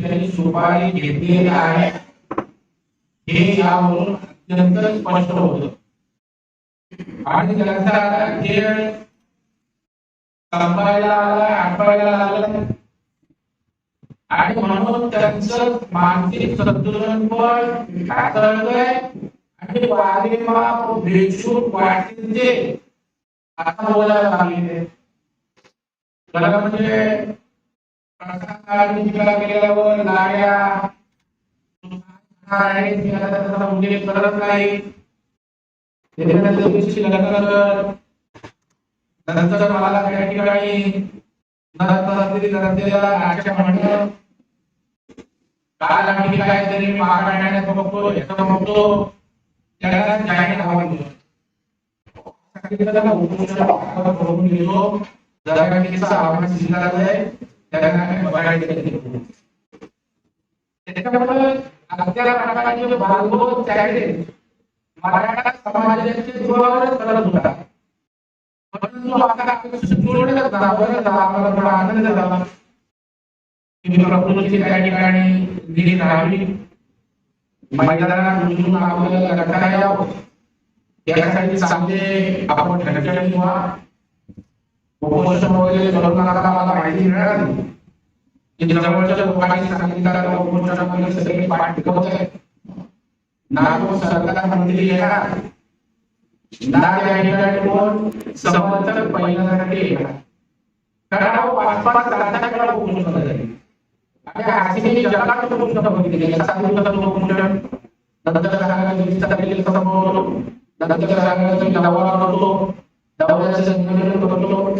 ठिकाणी सुपारी घेतलेली आहे. हे यावरून अत्यंत स्पष्ट होत. आणि त्यांचा खेळ संपायला आला आठवायला आला आणि म्हणून त्यांचं मानसिक संतुलन पण ढासळलंय. आणि वारेमाप भेटून वाटेल ते आता बोलायला लागले खरं म्हणजे प्रकाशाने टीका उल्लेख करत नाही नंतर मला त्या ठिकाणी काल आम्ही काहीतरी महाराष्ट्राने बघतो याचा बघतो त्याला जाहीर आवडलं गेलो त्याच्यामुळे आपल्या प्रकारचे भागवत त्याकडे मराठा समाजाचे जीवावरच करत होता परंतु आता आम्हाला थोडा आनंद झाला की त्या ठिकाणी निधी राहावी मैदानात उतरून आपल्याला लढता यावं यासाठी चांगले आपण उपोषण वगैरे करून मला मला माहिती मिळाली की जवळच्या लोकांनी सांगितलं उपोषणामध्ये सगळे पाठ टिकवत आहेत नागपूर सरकार मंत्री येणार ना त्या ठिकाणी कोण समर्थक पहिल्यासाठी येणार कारण अहो पाच पाच तारखेला उपोषण झाले आणि आजही जगात उपोषण बघितले याचा दिवसात उपोषण नंतर सांगायला वीस तारखेला समोर नंतर सांगायला दवा करतो दवाचं नियोजन करतो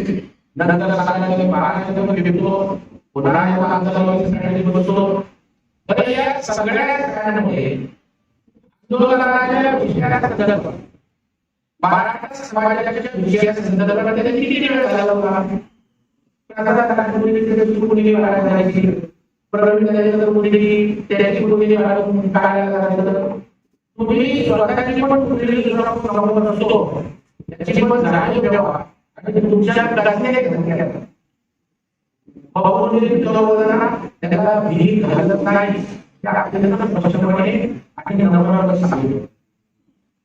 नंतर पुन्हा आंदोलनासाठी बसतो तर या सगळ्या कारणामुळे आंदोलनाच्या विषयाच्या संदर्भात मराठा समाजाच्या विषयाच्या संदर्भात किती वेळ झाला होता कुणी वाढायला प्रवीण झाल्यानंतर कुणी त्याची कुणी तुम्ही स्वतःची पण असतो त्याची किंमत जाणीव ठेवा. आणि तुमच्या कडे घ्या त्याला भीती घालत नाही. त्या आपल्याला स्पष्टपणे आणि नम्रपणे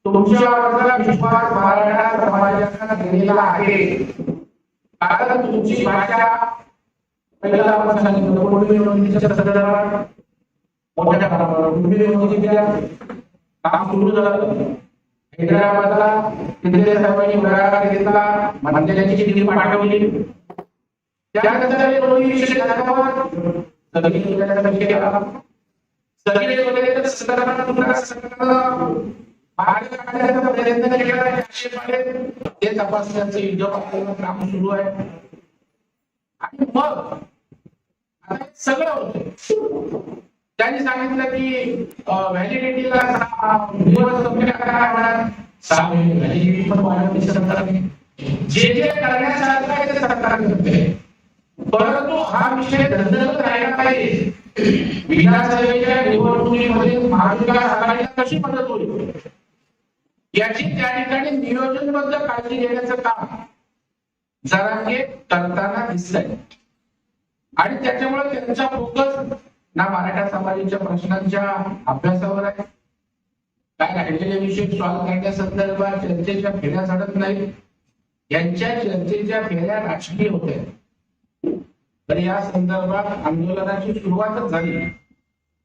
तुमच्या विश्वास मराठा समाजाचा दिलेला आहे कारण तुमची भाषा पहिला आपण सांगितलं पूर्वी नोंदीच्या संदर्भात मोठ्या प्रमाणावर. पूर्वी नोंदीच्या काम सुरू झालं. हैदराबादला तिथे सर्वांनी वडाळा घेतला मंदिराची चिठ्ठी पाठवली त्यानंतर विषय वगैरे प्रयत्न केला ते तपासण्याचं युद्ध पातळीवर काम सुरू आहे. आणि मग आता सगळं होतं त्यांनी सांगितलं की व्हॅलिडिटीला दिवस काय म्हणा सहा महिने. व्हॅलिडिटी पण वाढवली सरकारने. जे जे करण्यासारखं आहे ते सरकार करते. परंतु हा विषय धंदरच राहिला पाहिजे. विधानसभेच्या निवडणुकीमध्ये महाविकास आघाडीला कशी मदत होईल? याची त्या ठिकाणी नियोजनबद्ध काळजी घेण्याचं काम जरांगे करताना दिसतंय. आणि त्याच्यामुळे त्यांचा फोकस ना मराठा समाजाच्या प्रश्नांच्या अभ्यासावर आहे. काय राहिलेले विषय सॉल्व्ह करण्यासंदर्भात चर्चेच्या फेऱ्या झडत नाही यांच्या चर्चेच्या फेऱ्या राजकीय होत्या. तर या संदर्भात आंदोलनाची सुरुवातच झाली.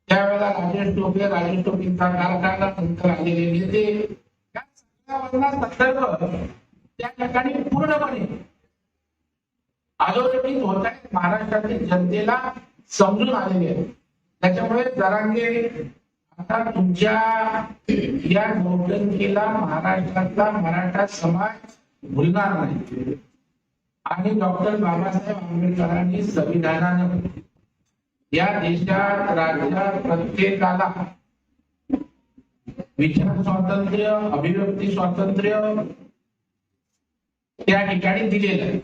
त्यावेळेला राजेश टोपे राजेश टोपेंचा कारखाना नंतर आलेले नेते. या संदर्भ त्या ठिकाणी पूर्णपणे अधोरेखित होत आहेत महाराष्ट्रातील जनतेला समजून आलेले आहेत त्याच्यामुळे जरांगे आता तुमच्या या नौटंकीला महाराष्ट्रातला मराठा समाज भुलणार नाही. आणि डॉक्टर बाबासाहेब आंबेडकरांनी संविधानानं या देशात राज्यात प्रत्येकाला विचार स्वातंत्र्य अभिव्यक्ती स्वातंत्र्य त्या ठिकाणी दिलेलं आहे.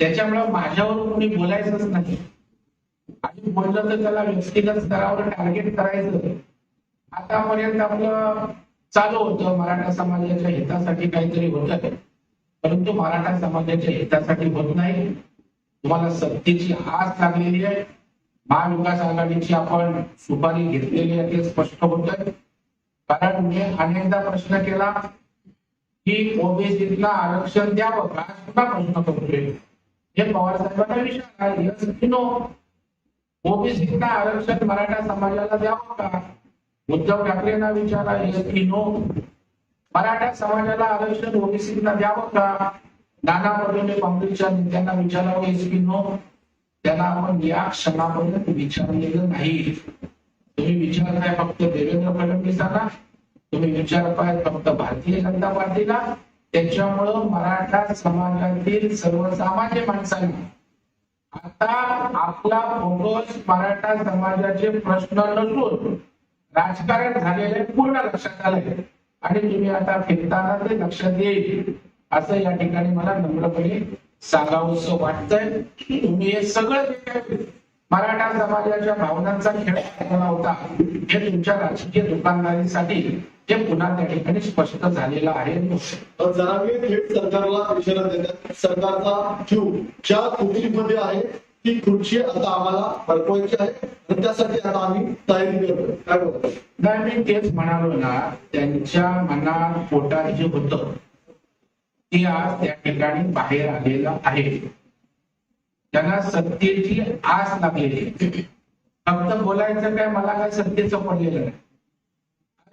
त्याच्यामुळे माझ्यावर कोणी बोलायचंच नाही. आणि म्हटलं तर त्याला व्यक्तिगत स्तरावर टार्गेट करायचं. आतापर्यंत आपलं चालू होतं मराठा समाजाच्या हितासाठी काहीतरी होत. परंतु मराठा समाजाच्या हितासाठी होत नाही. तुम्हाला सत्तेची आस लागलेली आहे. महाविकास आघाडीची आपण सुपारी घेतलेली आहे ते स्पष्ट होत कारण मी अनेकदा प्रश्न केला की ओबीसीला आरक्षण द्यावं का? सुद्धा प्रश्न करतोय हे पवार साहेबांना विचार नो ओबीसीला आरक्षण मराठा समाजाला द्यावं का? उद्धव ठाकरेंना विचारा की नो मराठा समाजाला आरक्षण ओबीसीला द्यावं का? नाना पटोले काँग्रेसच्या नेत्यांना विचारावं यस की नो त्याला आपण या क्षणापर्यंत विचारलेलं नाही. तुम्ही विचारताय फक्त देवेंद्र फडणवीसांना. तुम्ही विचारताय फक्त भारतीय जनता पार्टीला. त्याच्यामुळं मराठा समाजातील सर्वसामान्य माणसांना आता आपला फोकस मराठा समाजाचे प्रश्न नसून राजकारण झालेले पूर्ण लक्षात आले. आणि तुम्ही आता फिरताना ते लक्षात येईल. असं या ठिकाणी मला नम्रपणे सांगावंसं वाटतंय तुम्ही हे सगळं मराठा समाजाच्या भावनांचा खेळ केला होता. हे तुमच्या राजकीय दुकानदारीसाठी हे पुन्हा त्या ठिकाणी स्पष्ट झालेलं आहे. जरांगे थेट सरकारला इशारा देतात सरकारचा जीव ज्या खुर्चीमध्ये आहे ती खुर्ची आता आम्हाला हरपवायची आहे. आणि त्यासाठी आता आम्ही तयारी करतोय. काय बोलतो? नाही मी तेच म्हणालो ना त्यांच्या मनात पोटात जे होतं ते आज त्या ठिकाणी बाहेर आलेलं आहे. त्यांना सत्तेची आस लागलेली फक्त बोलायचं काय मला काय सत्तेचं पडलेलं नाही.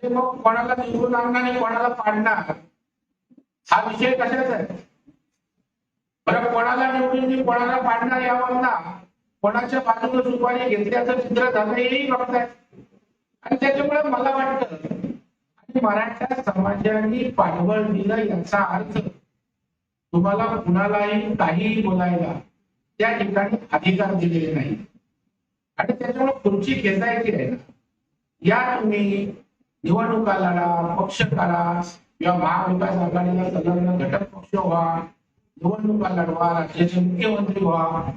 अरे मग कोणाला निवडून आणणार आणि कोणाला पाडणार? हा विषय कशाचा आहे? बरं कोणाला निवडून कोणाला पाडणार यावर ना कोणाच्या बाजूने सुपारी घेतल्याचं चित्र झालं हेही बघताय. आणि त्याच्यामुळे मला वाटतं आणि मराठा समाजाने पाठबळ दिलं याचा अर्थ तुम्हाला कुणालाही काहीही बोलायला त्या ठिकाणी अधिकार दिलेले नाही. आणि त्याच्यामुळे खुर्ची खेचायची आहे ना. या तुम्ही निवडणुका लढा पक्ष करा किंवा महाविकास आघाडीला संलग्न घटक पक्ष व्हा निवडणुका लढवा राज्याचे मुख्यमंत्री व्हा.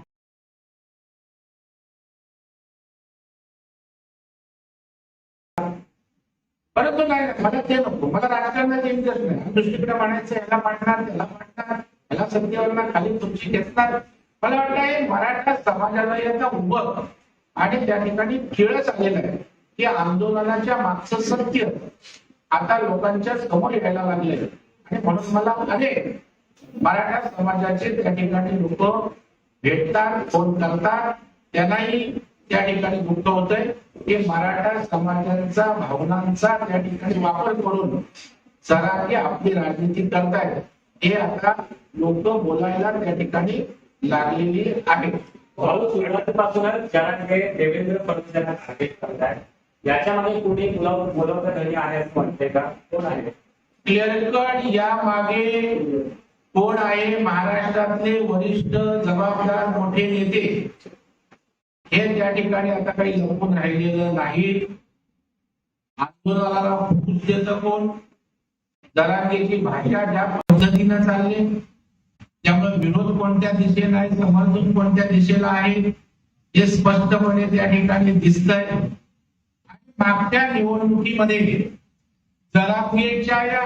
परंतु नाही मला ते नको. मला राजकारणात इंटरेस्ट नाही. दुसरीकडे म्हणायचं याला पाडणार त्याला पाडणार याला सत्तेवर खाली तुमची घेतणार मला वाटतं हे मराठा समाजाला याचा उभं आणि त्या ठिकाणी खेळच आलेला आहे. की आंदोलनाच्या मागचं सत्य आता लोकांच्या समोर यायला लागले आणि म्हणून मला अनेक मराठा समाजाचे त्या ठिकाणी लोक भेटतात फोन करतात. त्यांनाही त्या ठिकाणी दुःख होतंय. की मराठा समाजाचा भावनांचा त्या ठिकाणी वापर करून सरांनी आपली राजनीती करतायत. हे आता लोक बोलायला त्या ठिकाणी लागलेली आहे. भाऊ सुरुवातीपासूनच जरांगे देवेंद्र फडणवीस यांना टार्गेट याच्यामध्ये कुणी बोलवता घरी आहे असं म्हणते का? कोण आहे? क्लिअर कट या मागे कोण आहे? महाराष्ट्रातले वरिष्ठ जबाबदार मोठे नेते. हे त्या ठिकाणी आता काही लपून राहिलेलं नाही. आंदोलनाला फूस कोण? दरांगेची भाषा ज्या पद्धतीनं चालली त्यामुळे विरोध कोणत्या दिशेला आहे समर्थन कोणत्या दिशेला आहे हे स्पष्टपणे त्या ठिकाणी दिसतंय. आणि मागच्या निवडणुकीमध्ये जरांगेच्या या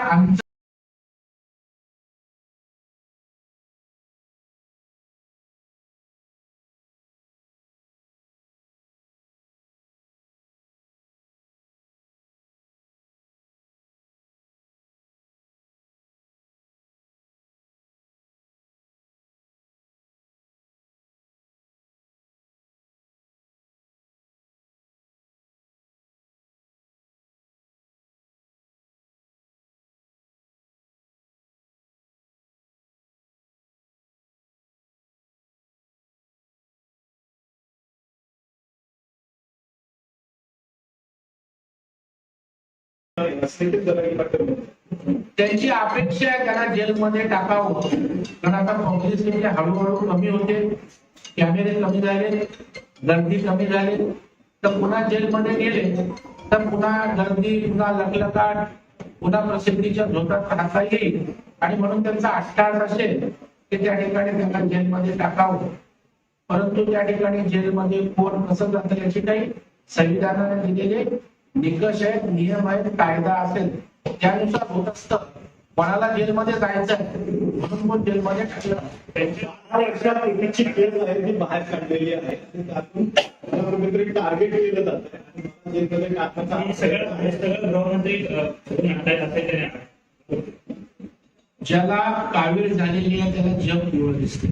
त्यांची अपेक्षा आहे त्यांना जेलमध्ये टाकावं. कारण आता काँग्रेस नेते हळूहळू कमी होते. कॅमेरे कमी झाले. गर्दी कमी झाली. तर पुन्हा जेलमध्ये गेले. तर पुन्हा गर्दी पुन्हा लखलकाट पुन्हा प्रसिद्धीच्या झोतात राहता येईल. आणि म्हणून त्यांचा अट्टास असेल की त्या ठिकाणी त्यांना जेलमध्ये टाकावं. परंतु त्या ठिकाणी जेलमध्ये कोण कसं जातं याची काही संविधानाने दिलेले निकष आहेत नियम आहेत कायदा असेल त्यानुसार होत असतं. कोणाला जेलमध्ये जायचं आहे म्हणून कोण जेलमध्ये त्यांची केस आहे ती बाहेर काढलेली आहे. त्यातून कुठेतरी टार्गेट केलं जातं. आणि मला जे काही टाकायचं हे सगळं सगळं गृहमंत्री. ज्याला कावीळ झालेली आहे त्याला जग पिवळ दिसते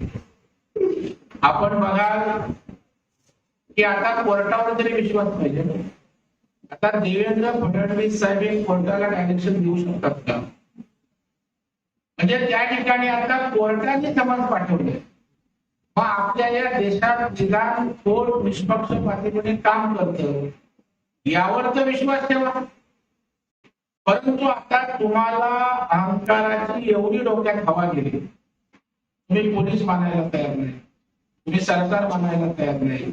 आपण बघाल की आता कोर्टावर तरी विश्वास पाहिजे ना. आता देवेंद्र फडणवीस साहेब हे कोर्टाला डायरेक्शन देऊ शकतात का? म्हणजे त्या ठिकाणी आता कोर्टाने समज पाठवले मग आपल्या या देशात निदान कोर्ट निष्पक्षपातीपणे काम करत. यावर तर विश्वास ठेवा. परंतु आता तुम्हाला अहंकाराची एवढी डोक्यात हवा गेली. तुम्ही पोलीस मानायला तयार नाही. तुम्ही सरकार मानायला तयार नाही.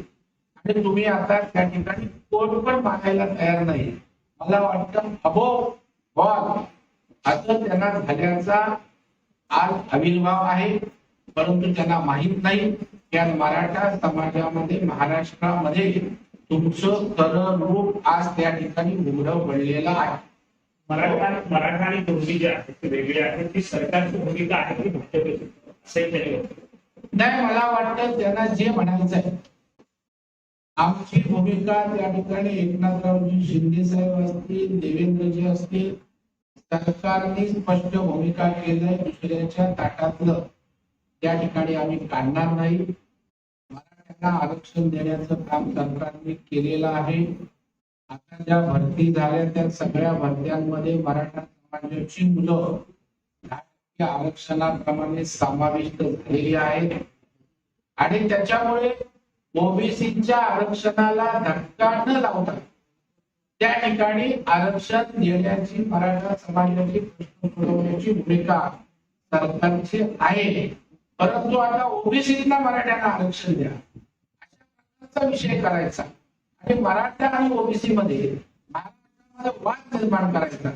आणि तुम्ही आता त्या ठिकाणी कोर्ट पण मानायला तयार नाही. मला वाटतं अबो बॉल. असं त्यांना झाल्याचा आज आविर्भाव आहे परंतु त्यांना माहीत नाही. की आज मराठा समाजामध्ये महाराष्ट्रामध्ये तुमचं खरं रूप आज त्या ठिकाणी उघडं पडलेलं आहे. मराठा मराठा आणि कुणबी जे आहेत ते वेगळे आहेत. ती सरकारची भूमिका आहे की भाजपची? असंही. नाही मला वाटतं त्यांना जे म्हणायचं आहे आमची भूमिका त्या ठिकाणी एकनाथरावजी शिंदे साहेब असतील देवेंद्रजी असतील सरकारने स्पष्ट भूमिका केलंय दुसऱ्याच्या ताटातलं. त्या ठिकाणी आम्ही काढणार नाही. मराठ्यांना आरक्षण देण्याचं काम सरकारने केलेलं आहे. आता ज्या भरती झाल्या त्या सगळ्या भरत्यांमध्ये मराठा समाजाची मुलं आरक्षणाप्रमाणे समाविष्ट झालेली आहेत. आणि त्याच्यामुळे ओबीसीच्या आरक्षणाला धक्का न लावता त्या ठिकाणी आरक्षण देण्याची मराठा समाजाची प्रश्न सोडवण्याची भूमिका सरकारची आहे. परंतु आता ओबीसीला मराठ्यांना आरक्षण द्या. अशा प्रकारचा विषय करायचा. आणि मराठा आणि ओबीसी मध्ये महाराष्ट्रामध्ये वाद निर्माण करायचा.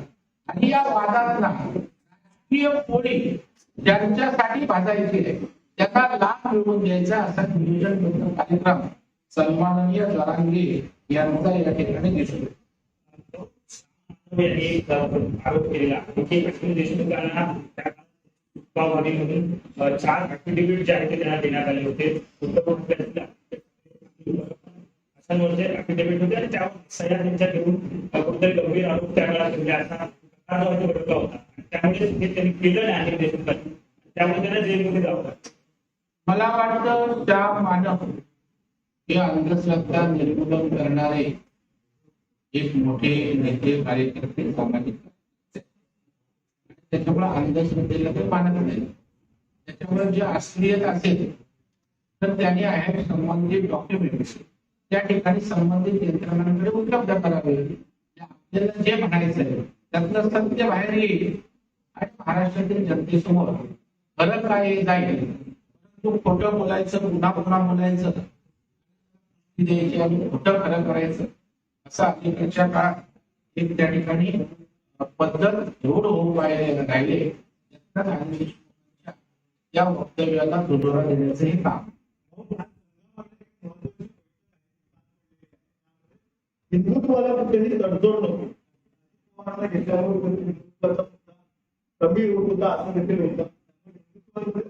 आणि या वादातला राजकीय पोळी ज्यांच्यासाठी भाजायची आहे त्याचा लाभ मिळवून द्यायचा असा नियोजन कार्यक्रम सन्माननीय जरांगे यांचा या ठिकाणी दिसतो एक आरोप केलेला चार ऍफिडेव्हिट जे आहे ते त्यांना देण्यात आले होते उत्तर असं होते आणि त्यावर सह्या त्यांच्या घेऊन कुठेतरी गंभीर आरोप असा होता त्यामुळे हे त्यांनी केलं नाही देशमुखांनी त्यामुळे त्यांना जेलमध्ये जावं मला वाटतं त्या मानव हे अंधश्रद्धा निर्मूलन करणारे एक मोठे नेते कार्यकर्ते सामाजिक त्याच्यामुळे अंधश्रद्धेला ते मानत नाही त्याच्यामुळे जे असलियत असेल तर त्यांनी आहे संबंधित डॉक्युमेंट त्या ठिकाणी संबंधित यंत्रणांकडे उपलब्ध करावे. आपल्याला जे म्हणायचं आहे त्यातलं सत्य बाहेर येईल. आणि महाराष्ट्रातील जनतेसमोर खरं काय जाईल तू खोटं बोलायचं पुन्हा पुन्हा बोलायचं द्यायची आणि खोटं खरं करायचं असं अलीकडच्या काळात एक त्या ठिकाणी पद्धत रूढ होऊ राहिले राहिले या वक्तव्याला दुजोरा देण्याचं हे काम. हिंदुत्वाला कुठेही तडजोड नको. घेतल्यावर कमी होत होता असं देखील होतं.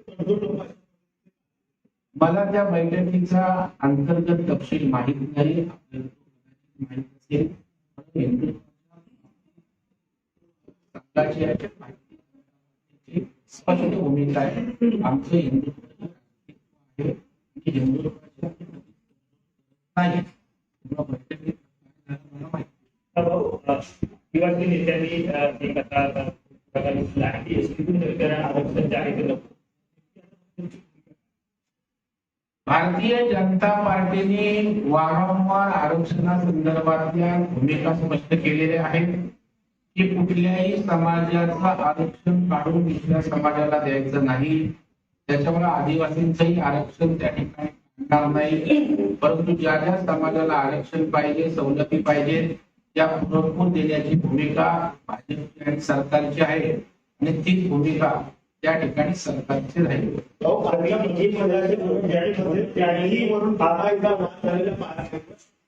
तडजोड नको. मला त्या बैठकीचा अंतर्गत तपशील माहीत नाही. माहीत असेल स्पष्ट भूमिका आहे. आमचं हिंदुत्व आहे की हिंदुत्वाच्या नाही नेत्यांनी एक आता आरक्षण जे आहे ते भारतीय जनता पार्टीने वारंवार आरक्षणासंदर्भातल्या भूमिका स्पष्ट केलेल्या आहेत की कुठल्याही समाजाचं आरक्षण काढून दुसऱ्या समाजाला द्यायचं नाही. त्याच्यामुळे आदिवासींचंही आरक्षण त्या ठिकाणी नाही. परंतु ज्या ज्या समाजाला आरक्षण पाहिजे सवलती पाहिजे त्या पुरवून देण्याची भूमिका भाजपची आणि सरकारची आहे. आणि तीच भूमिका त्या ठिकाणी सरकारची राहील. वरून बाबा एकदा वाद.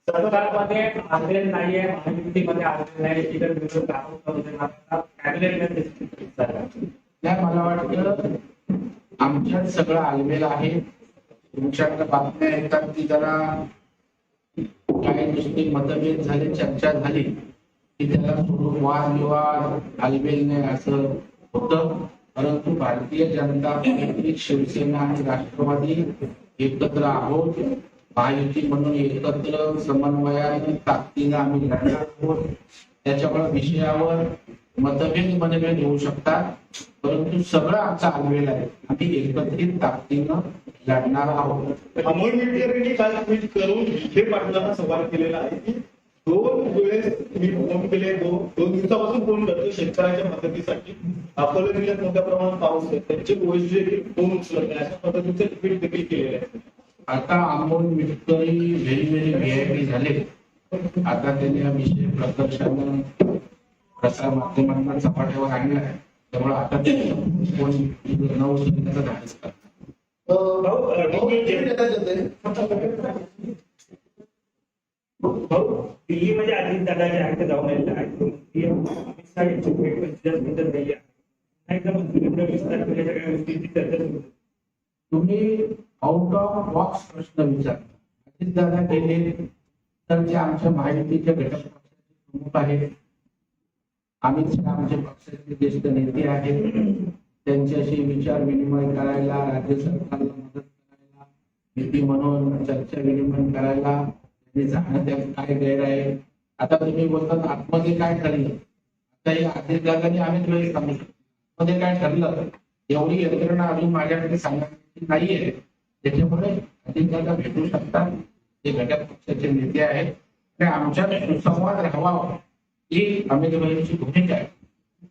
सरकारमध्ये आलेलं नाहीये महायुतीमध्ये आलेलं नाही इतर विरोध मला वाटतं आमच्यात सगळं आलमेल आहे. तुमच्याकडे बातम्या येतात ती जरा काही नुसते मतभेद झाले चर्चा झाली की त्याला सोडून वादविवाद घालमेल नाही असं होतं. परंतु भारतीय जनता पार्टी शिवसेना आणि राष्ट्रवादी एकत्र आहोत. महायुती म्हणून एकत्र समन्वयाने ताकदीनं आम्ही लढणार आहोत. त्याच्यामुळे विषयावर मतभेद मनभेद होऊ शकतात. परंतु सगळं आमचा आलवेल आहे. आम्ही एकत्रित ताकदीनं लढणार आहोत. अमोल मिटकरांनी काल ट्विट करून विखे पाटलांना सवाल केलेला आहे की दोन वेळेस मी फोन केले दोन दोन दिवसापासून फोन करतो शेतकऱ्यांच्या मदतीसाठी. अकोला जिल्ह्यात मोठ्या प्रमाणात पाऊस आहे. त्यांचे वैशिष्ट्य देखील फोन उचलत नाही. अशा पद्धतीचे ट्विट देखील केलेले आहे. आता Amol Mitkari very very VIP झाले. आता त्यांनी हा विषय प्रकर्षानं प्रसार माध्यमांना चपाट्यावर आणलाय त्यामुळे आता ते कोण न उचलून त्याचा धाडस करतात हो, भाऊ, दिल्लीमध्ये म्हणजे अजित दादा जे जाऊन आलेले आहेत. भेट झाली आहे. विस्तार गोष्टींची चर्चा सुरू तुम्ही. आउट ऑफ बॉक्स प्रश्न विचारता अजित दादा गेले तर जे आमच्या महायुतीचे घटक पक्षाचे प्रमुख आहेत अमित शहा आमच्या पक्षाचे ज्येष्ठ नेते आहेत त्यांच्याशी विचार विनिमय करायला राज्य सरकारला मदत करायला नीती म्हणून चर्चा विनिमय करायला त्यांनी काय गैर आहे? आता तुम्ही बोलतात आतमध्ये काय ठरलं? आता या आधी जागाने आम्ही तुम्ही सांगू शकतो. आतमध्ये काय ठरलं? एवढी यंत्रणा अजून माझ्याकडे सांगण्याची नाहीये. त्याच्यामुळे अजितदादा भेटू शकतात. हे घटक पक्षाचे नेते आहेत. ते आमच्यात सुसंवाद राहावा. ही अमितभाईंची भूमिका आहे.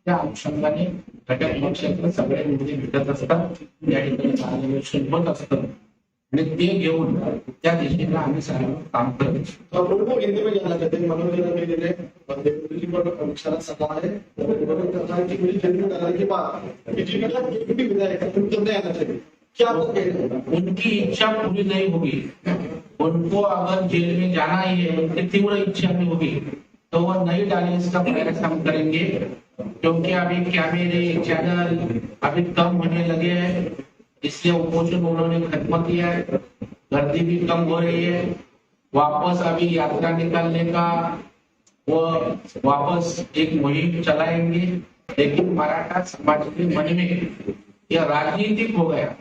त्या अनुषंगाने घटक पक्षातले सगळे नेते भेटत असतात. या ठिकाणी मार्गदर्शन होत असतं आणि ते घेऊन त्या आम्ही सर्व काम करत हिंदी में जाना हैं पर सभा है की जन्म कराने के बाद कि जिनका एक भी विधायक उनको नहीं आना चाहिए क्या उनकी इच्छा पूरी नहीं होगी उनको अगर जेल में जाना ही है उनकी तीव्र इच्छा नहीं होगी तो वह नहीं डाले इसका प्रयास हम करेंगे क्योंकि अभी कैमरे चैनल अभी कम होने लगे हैं। इसलिए उपोषण उन्होंने खत्म किया है गर्दी भी कम हो रही है, वापस अभी यात्रा निकालने का वो वापस एक मुहिम चलाएँगे। लेकिन मराठा समाज के मन में यह राजनीतिक हो गया।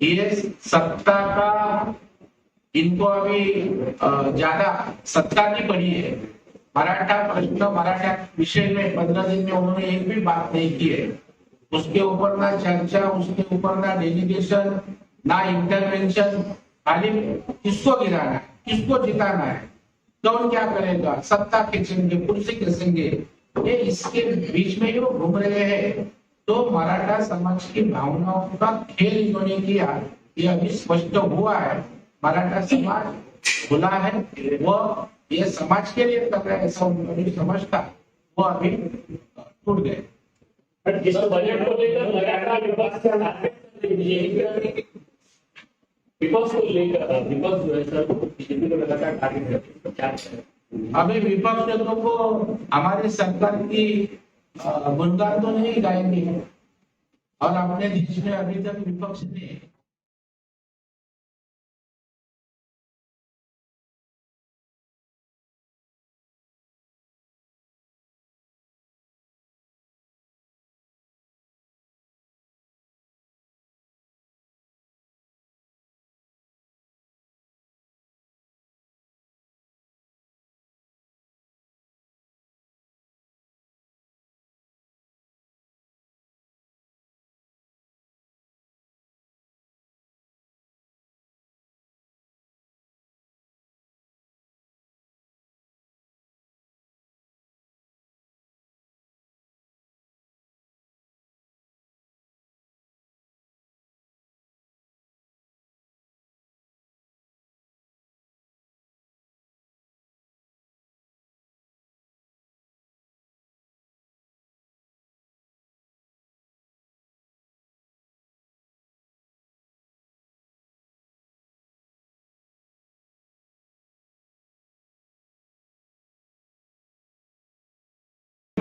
ये सत्ता का, इनको अभी ज़्यादा सत्ता की पड़ी है। मराठा प्रश्न, मराठा विषय में पंद्रह दिन में उन्होंने एक भी बात नहीं की है। उसके ऊपर ना चर्चा, उसके ऊपर ना डेलीगेशन ना इंटरवेंशन खाली किसको गिराना है, किसको जिताना है, कौन क्या करेगा, सत्ता खींचेंगे, कुर्सी खींचेंगे, ये इसके बीच में जो घूम रहे हैं। तो मराठा समाज की भावनाओं का खेल इन्होंने किया, ये अभी स्पष्ट हुआ है। मराठा समाज खुला है, वो ये समाज के लिए कर रहे हैं, ऐसा उनको समझता वो अभी टूट गए। पण इस बजट को लेकर लगातार विपक्ष का विपक्ष को लेकर विपक्ष जो है सर बीजेपी को लगातार टारगेट करते क्या अभी विपक्ष लोगों को हमारे सरकार की गुणगान तो नहीं गाएंगे और अपने देश में अभी तक विपक्ष ने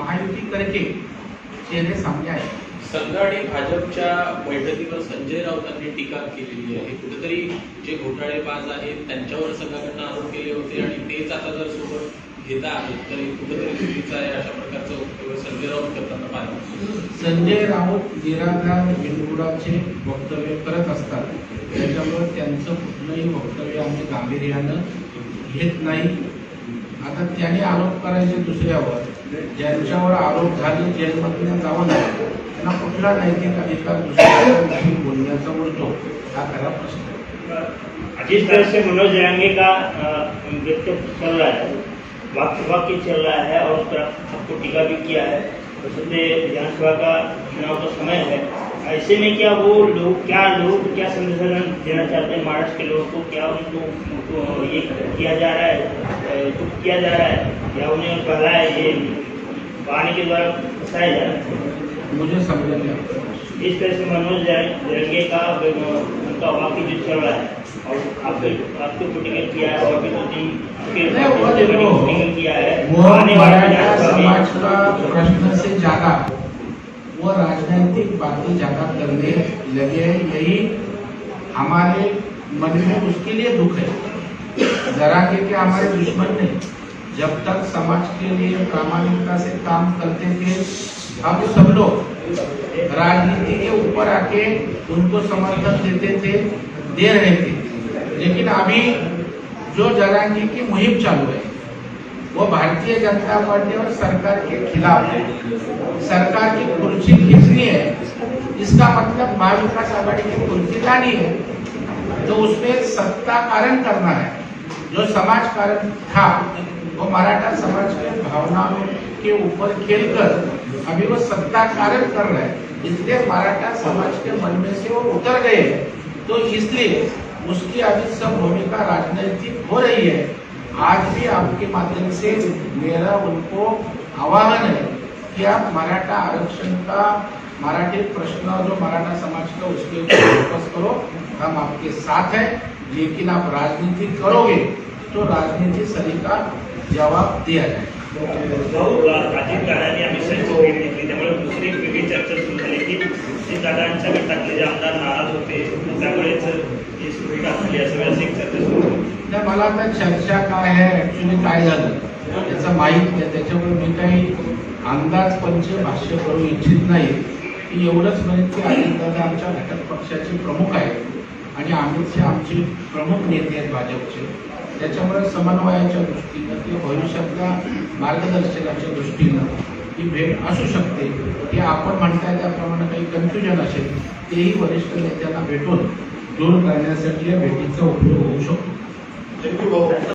महायुति करके चेहरे सामने आए। संघ आणि भाजपच्या बैठकीवर संजय राऊतांनी टीका केलेली आहे. कुठेतरी जे घोटाळेबाज आहेत त्यांच्यावर संघाकडनं आरोप केले होते आणि तेच आता जर सोबत घेता आहेत तर हे कुठेतरी चुकीचं आहे अशा प्रकारचं वक्तव्य संजय राऊत करताना पाहिलं संजय राऊत निराधार बिनबुडाचे वक्तव्य करत असतात. त्याच्यामुळे त्यांचं कुठलंही वक्तव्य आम्ही गांभीर्यानं घेत नाही. आता त्याने आरोप करायचे दुसऱ्यावर. ज्यांच्यावर आरोप झाले जेलमधल्या जावं त्यांना कुठला नैतिक अधिकार दुसऱ्याविषयी बोलण्याचा बोलतो हा खरा प्रश्न जिस तरह से मनोज जयंगे का नृत्य चल रहा है वाक्य वाक्य चल रहा है और उस पर आपको टीका भी किया है। उससे विधानसभा का चुनाव का समय है। ऐसे में क्या वो लोग क्या लोग क्या संदेश देना चाहते हैं? महाराष्ट्र के लोगों को क्या उनको, उनको ये किया जा रहा है दुख किया जा रहा है? या उन्हें बहला है ये वाणी के द्वारा फंसाया जा रहा है? मुझे समझ नहीं इस तरह से मनोज जरंगे का उनका वाक्य जो चल रहा है और आपके आपके ऊपर किया है और अभी दो देखो, किया है। वो आने वाले समाज का प्रश्न से ज़्यादा वो राजनीतिक बातें ज़्यादा करने लगे हैं। यही हमारे मन में उसके लिए दुख है। जरा के के हमारे दुश्मन ने जब तक समाज के लिए प्रामाणिकता से काम करते थे, हम सब लोग राजनीति के ऊपर आके उनको समर्थन देते थे, दे रहे थे। लेकिन अभी जो जरांगी की मुहिम चालू है वो भारतीय जनता पार्टी और सरकार के खिलाफ है। सरकार की कुर्सी खींचनी है? इसका मतलब महाविकास आघाड़ी की कुर्सी लानी है। तो उसमें सत्ता कारण करना है। जो समाज कारण था, वो मराठा समाज के भावनाओं के ऊपर खेलकर अभी वो सत्ता कारण कर रहे हैं। इसलिए मराठा समाज के मन में से वो उतर गए तो इसलिए उसकी अभी सब भूमिका राजनीतिक हो रही है। आज भी आपके माध्यम से मेरा उनको आह्वान है कि आप मराठा आरक्षण का मराठी प्रश्न जो मराठा समाज का उसके ऊपर फोकस करो। हम आपके साथ हैं लेकिन आप राजनीति करोगे तो राजनीति सभी का जवाब दिया जाए। अजित दादांनी आम्ही घेतली त्यामुळे दुसरी वेगळी चर्चा सुरू झाली की अजित दादांच्या गटातले जे आमदार नाराज होते त्यामुळेच ही सुविधा झाली. असं वेळेस एक चर्चा सुरू नाही मला आता चर्चा काय आहे ऍक्च्युली काय झालं त्याचं माहीत नाही. त्याच्यामुळे मी काही अंदाज पंच भाष्य करू इच्छित नाही. की एवढंच म्हणेन की अजितदादा आमच्या घटक पक्षाचे प्रमुख आहेत आणि अमित शहा आमचे प्रमुख नेते आहेत भाजपचे. त्याच्यामुळे समन्वयाच्या दृष्टीनं किंवा भविष्यातल्या मार्गदर्शनाच्या दृष्टीनं ही भेट असू शकते. हे आपण म्हणताय त्याप्रमाणे काही कन्फ्युजन असेल तेही वरिष्ठ नेत्यांना भेटून दूर करण्यासाठी या भेटीचा उपयोग होऊ शकतो. थँक्यू भाऊ